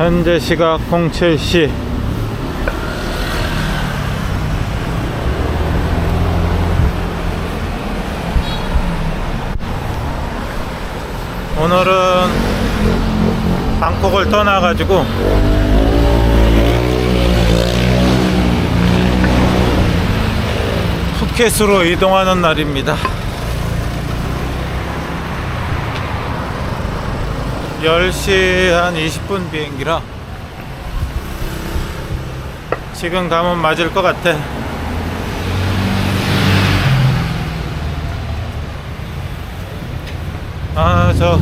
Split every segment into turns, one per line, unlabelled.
현재 시각 07시 오늘은 방콕을 떠나가지고 푸켓으로 이동하는 날입니다. 10시 한 20분 비행기라 지금 가면 맞을 것 같아. 아, 저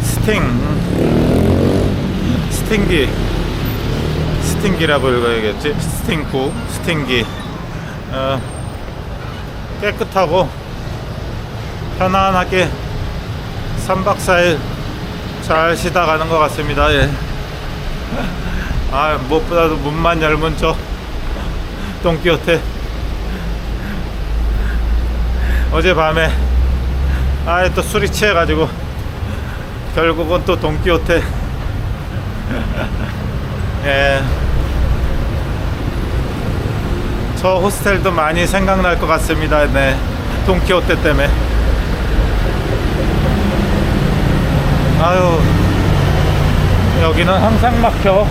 스팅 스팅기 스팅기라고 읽어야겠지 스팅구 스팅기 어, 깨끗하고 편안하게 3박 4일 잘 쉬다 가는 것 같습니다. 예. 아, 무엇보다도 문만 열면 저 동키호테 어젯밤에 아예 또 술이 취해가지고 결국은 또 동키호테 예. 저 호스텔도 많이 생각날 것 같습니다. 네. 동키호테 때문에. 아유 여기는 항상 막혀.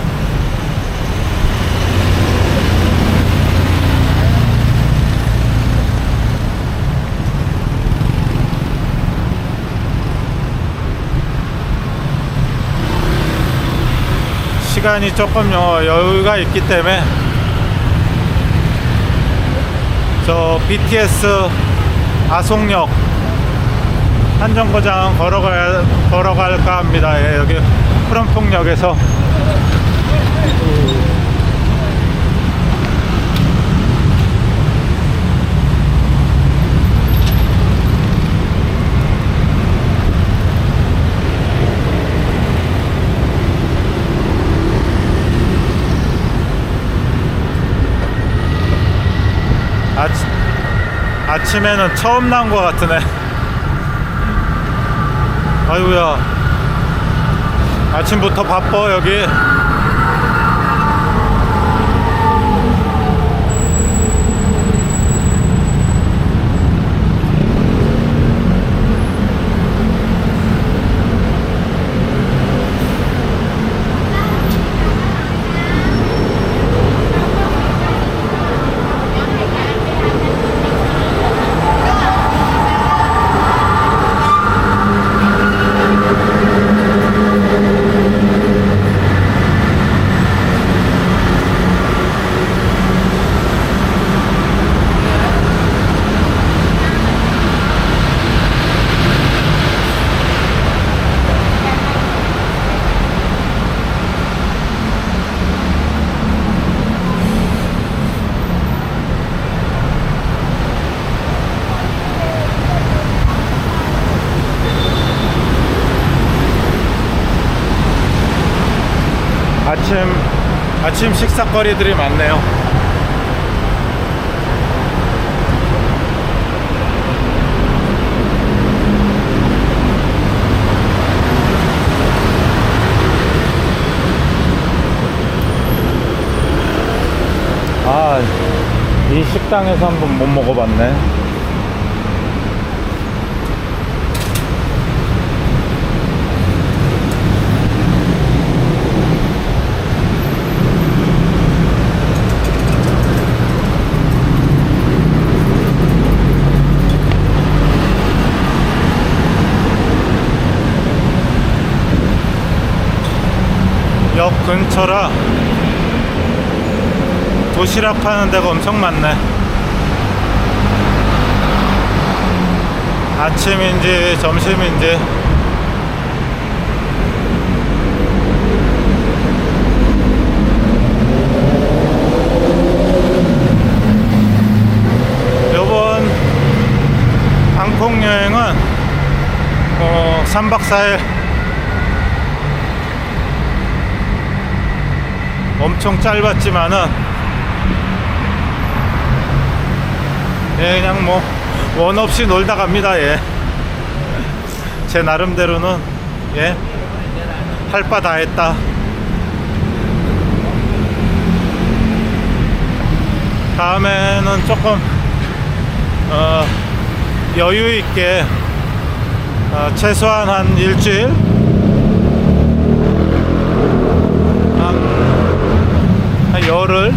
시간이 조금 여- 여유가 있기 때문에 저 BTS 아송역 한정거장 걸어가, 걸어갈까 합니다. 예, 여기. 아침, 아침에는 처음 나온 것 같으네. 아이고야. 아침부터 바빠 여기 아침 아침 식사거리들이 많네요. 아, 이 식당에서 한번 못 먹어봤네. 역 근처라 도시락 파는 데가 엄청 많네. 아침인지 점심인지 요번 방콕 여행은 어, 3박 4일 엄청 짧았지만은 예, 그냥 뭐 원 없이 놀다 갑니다. 예. 제 나름대로는 예. 할할바다 했다. 다음에는 조금 어, 여유 있게 어, 최소한 한 일주일 열흘?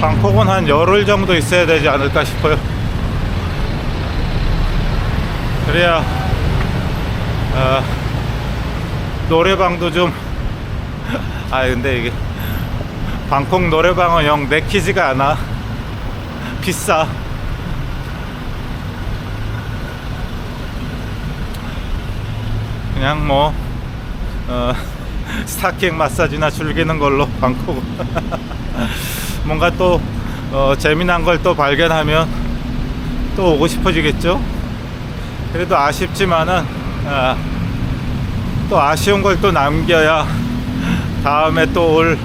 방콕은 한 열흘 정도 있어야 되지 않을까 싶어요. 그래야 어, 노래방도 좀 아 근데 이게 방콕 노래방은 영 내키지가 않아. 비싸. 그냥 뭐 어, 스타킹 마사지나 즐기는 걸로 방콕. 뭔가 또 어, 재미난 걸 또 발견하면 또 오고 싶어지겠죠? 그래도 아쉽지만은 아, 또 아쉬운 걸 또 남겨야 다음에 또올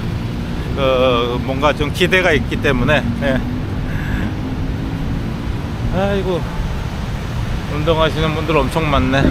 어, 뭔가 좀 기대가 있기 때문에 예. 아이고 운동하시는 분들 엄청 많네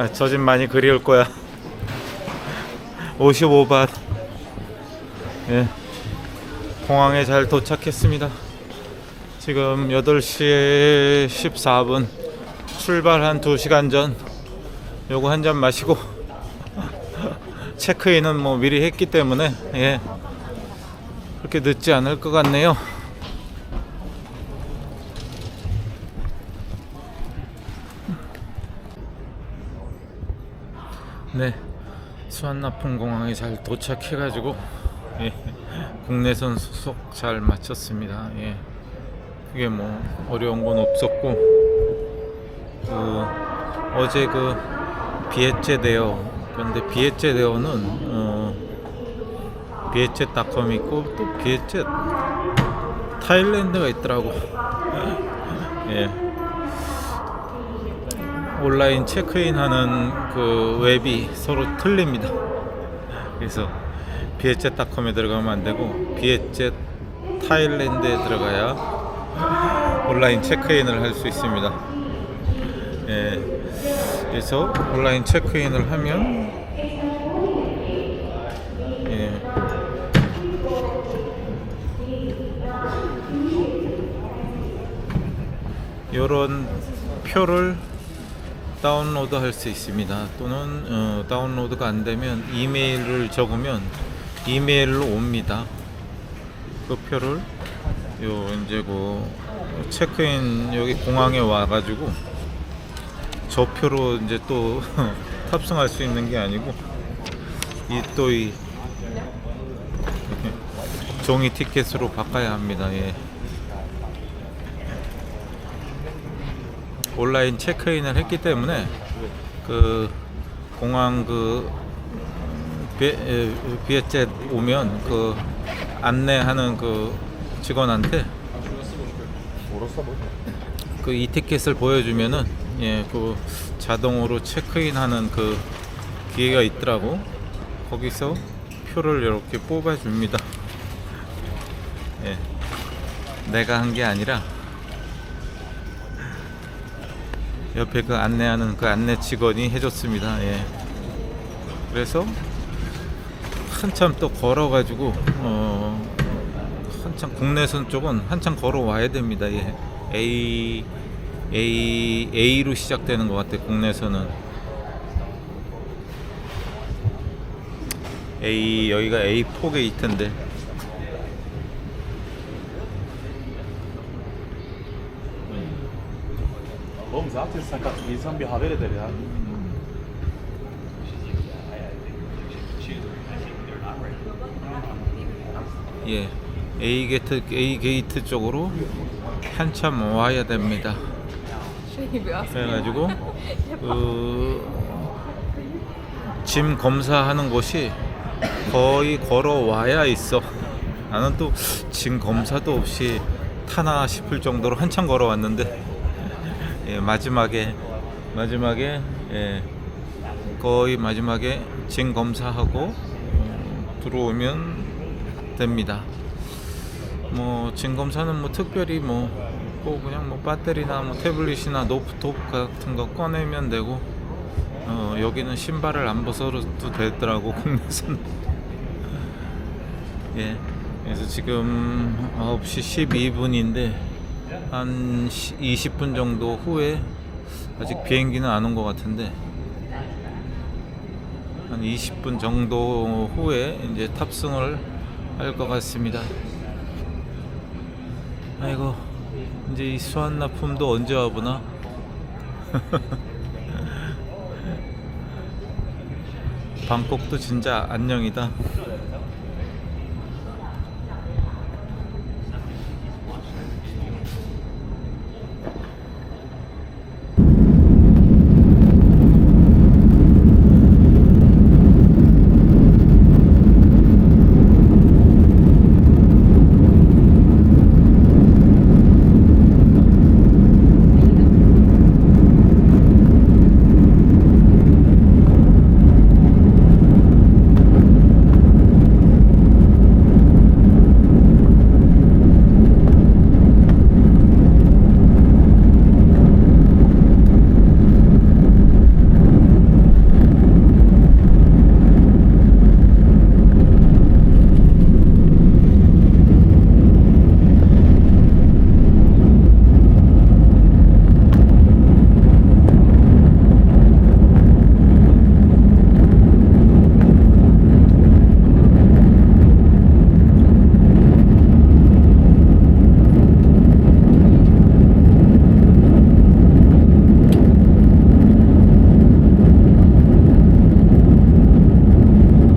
아, 저 집 많이 그리울 거야. 55밭. 예. 공항에 잘 도착했습니다. 지금 8시 14분. 출발 한 2시간 전. 요거 한 잔 마시고 체크인은 뭐 미리 했기 때문에 예. 그렇게 늦지 않을 것 같네요 네, 수완나품 공항에 잘 도착해가지고 예, 국내선 수속 잘 마쳤습니다. 예, 그게 뭐 어려운 건 없었고 그 어제 그 비엣제 대여 그런데 비엣제 대여는 어, 비엣제닷컴 있고 또 비엣제 타일랜드가 있더라고. 예. 온라인 체크인하는 그 웹이 서로 틀립니다. 그래서 비엣젯닷컴에 들어가면 안 되고 비엣젯 타일랜드에 들어가야 온라인 체크인을 할 수 있습니다. 예. 그래서 온라인 체크인을 하면 예. 요런 표를 다운로드 할 수 있습니다. 또는 어, 다운로드가 안 되면 이메일을 적으면 이메일로 옵니다. 그 표를 요 이제 그 체크인 여기 공항에 와가지고 저 표로 이제 또 탑승할 수 있는 게 아니고 이 또이 종이 티켓으로 바꿔야 합니다. 예. 온라인 체크인을 했기 때문에 그 공항 그 비엣젯 오면 그 안내하는 그 직원한테 그 이 티켓을 보여주면은 예 그 자동으로 체크인하는 그 기회가 있더라고 거기서 표를 이렇게 뽑아줍니다. 예 내가 한 게 아니라 옆에 그 안내하는 그 안내 직원이 해줬습니다. 예. 그래서 한참 또 걸어가지고 어 한참 국내선 쪽은 한참 걸어와야 됩니다. 예. A A A로 시작되는 것 같아 국내선은 A 여기가 A4 게이트인데
exato, essa camisa bir haber eder ya.
예, A 게이트 A 게이트 쪽으로 한참 와야 됩니다. 그래가지고 그짐 검사하는 곳이 거의 걸어 와야 있어. 나는 또 짐 검사도 없이 타나 싶을 정도로 한참 걸어 왔는데 예, 마지막에 마지막에 예, 거의 마지막에 짐 검사하고 음, 들어오면 됩니다. 뭐 진 검사는 뭐 특별히 뭐 꼭 그냥 뭐 배터리나 뭐 태블릿이나 노트북 같은 거 꺼내면 되고 어 여기는 신발을 안 벗어도 되더라고 국내선 예 그래서 지금 9시 12분인데 한 20분 정도 후에 아직 비행기는 안 온 것 같은데 한 20분 정도 후에 이제 탑승을 할 것 같습니다. 아이고 이제 이 수완 납품도 언제 와보나? 방콕도 진짜 안녕이다.